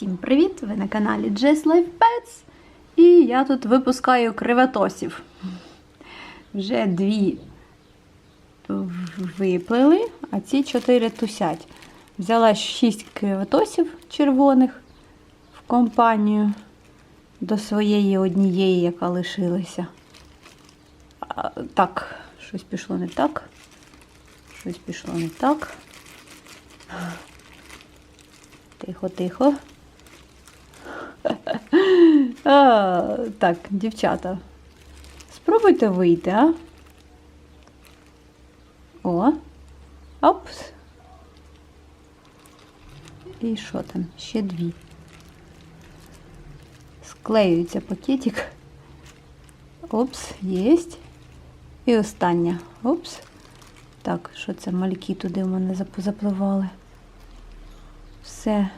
Всім привіт! Ви на каналі Just Life Pets. І я тут випускаю креветосів. Вже дві виплили, а ці чотири тусять. Взяла шість креветосів червоних в компанію до своєї однієї, яка лишилася. Так, щось пішло не так. Щось пішло не так. Тихо, тихо. А, так, дівчата. Спробуйте вийти, а? О. Опс. І що там? Ще дві. Склеюється пакетик. Опс, єсть. І остання. Опс. Так, що це мальки туди в мене запливали. Все.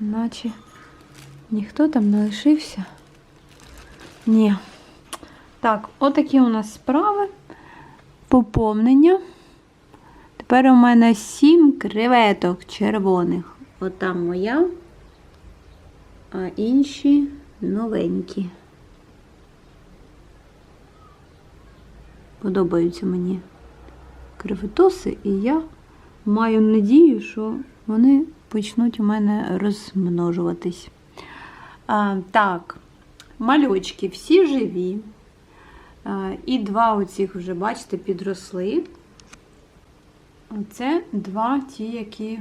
Наче ніхто там не лишився. Ні. Так, отакі у нас справи. Поповнення. Тепер у мене сім креветок червоних. Отам моя, а інші новенькі. Подобаються мені креветоси, і я маю надію, що вони почнуть у мене розмножуватись. А, так, мальочки всі живі. А, і два оцих вже, бачите, підросли. Це два ті, які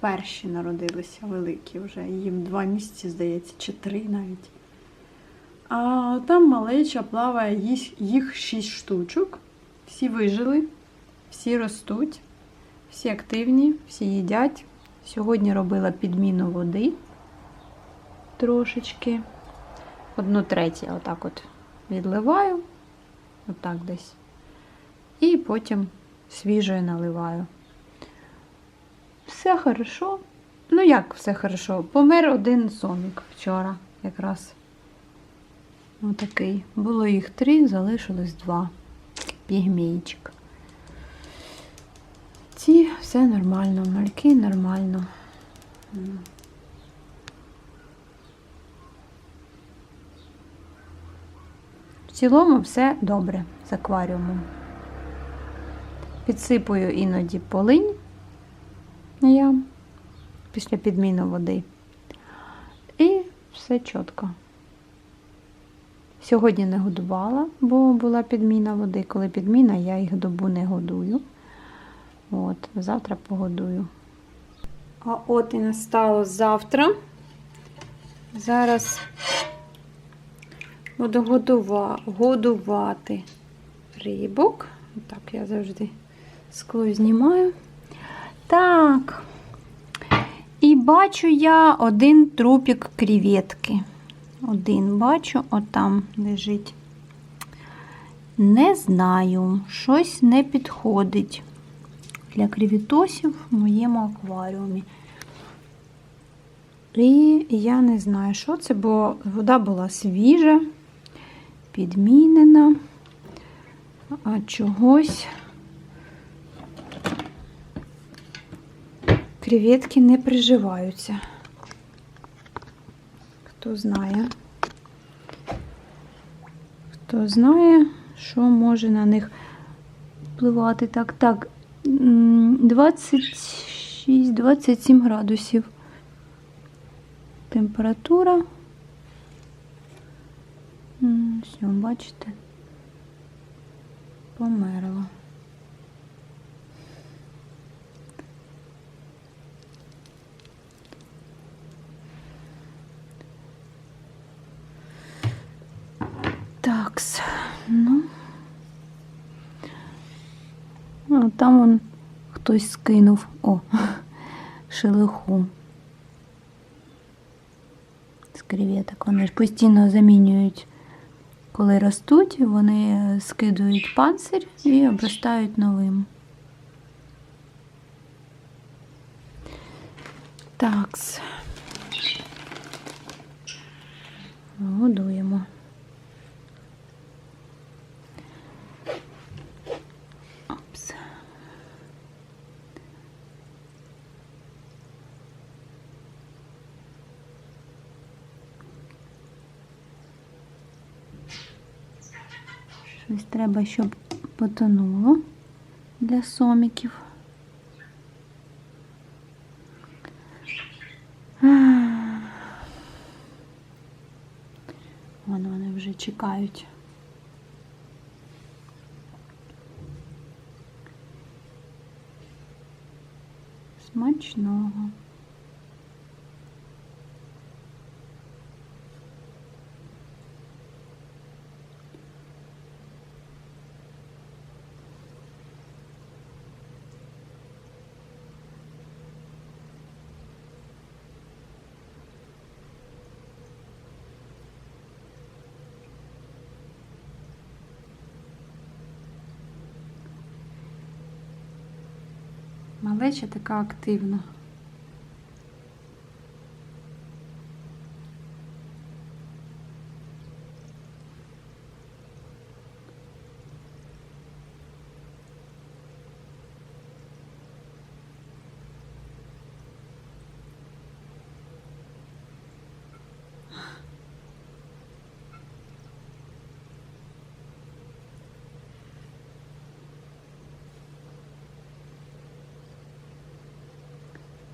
перші народилися, великі вже. Їм два місяці, здається, чи три навіть. А там малеча плаває, їх шість штучок. Всі вижили, всі ростуть, всі активні, всі їдять. Сьогодні робила підміну води трошечки. Одну третю отак от відливаю, отак десь. І потім свіжою наливаю. Все хорошо. Ну, як все хорошо? Помер один сомік вчора якраз. Отакий. Було їх три, залишилось два. Пігмейчик. Ці все нормально, мальки нормально. В цілому все добре з акваріумом. Підсипую іноді полинь я після підміни води. І все чітко. Сьогодні не годувала, бо була підміна води. Коли підміна, я їх добу не годую. От, завтра погодую. А от і настало завтра. Зараз буду годува, годувати рибок. Так, я завжди скло знімаю. Так. І бачу я один трупік креветки. Один бачу, отам лежить. Не знаю, щось не підходить для креветосів в моєму акваріумі. І я не знаю, що це, бо вода була свіжа, підмінена, а чогось креветки не приживаються. Хто знає, хто знає, що може на них впливати. Так, так, 26-27 градусів. Температура. Все, бачите, померла. Такс, ну. А там он хтось скинув. О, шелуху. З креветок. Вони ж постійно замінюють, коли ростуть, вони скидують панцир і обростають новим. Такс. Годуємо. Опс. Щось треба, щоб потонуло для соміків. Вон вони вже чекають. Смачного. Малеча така активна.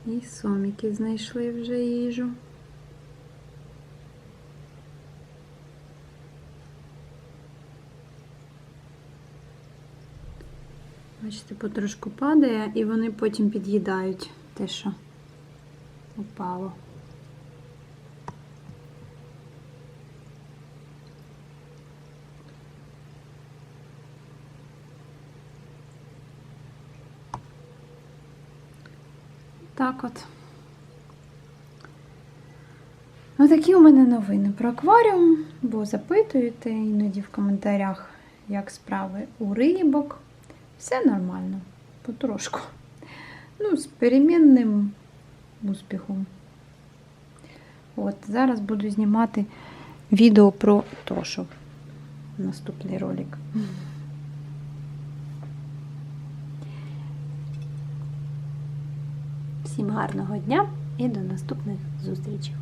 І соміки знайшли вже їжу. Бачите, потрошку падає, і вони потім під'їдають те, що упало. Так от. Ну, такі у мене новини про акваріум, бо запитуєте іноді в коментарях, як справи у рибок. Все нормально, потрошку. Ну, з перемінним успіхом. От, зараз буду знімати відео про Тошу. Наступний ролик. Всім гарного дня і до наступних зустрічей!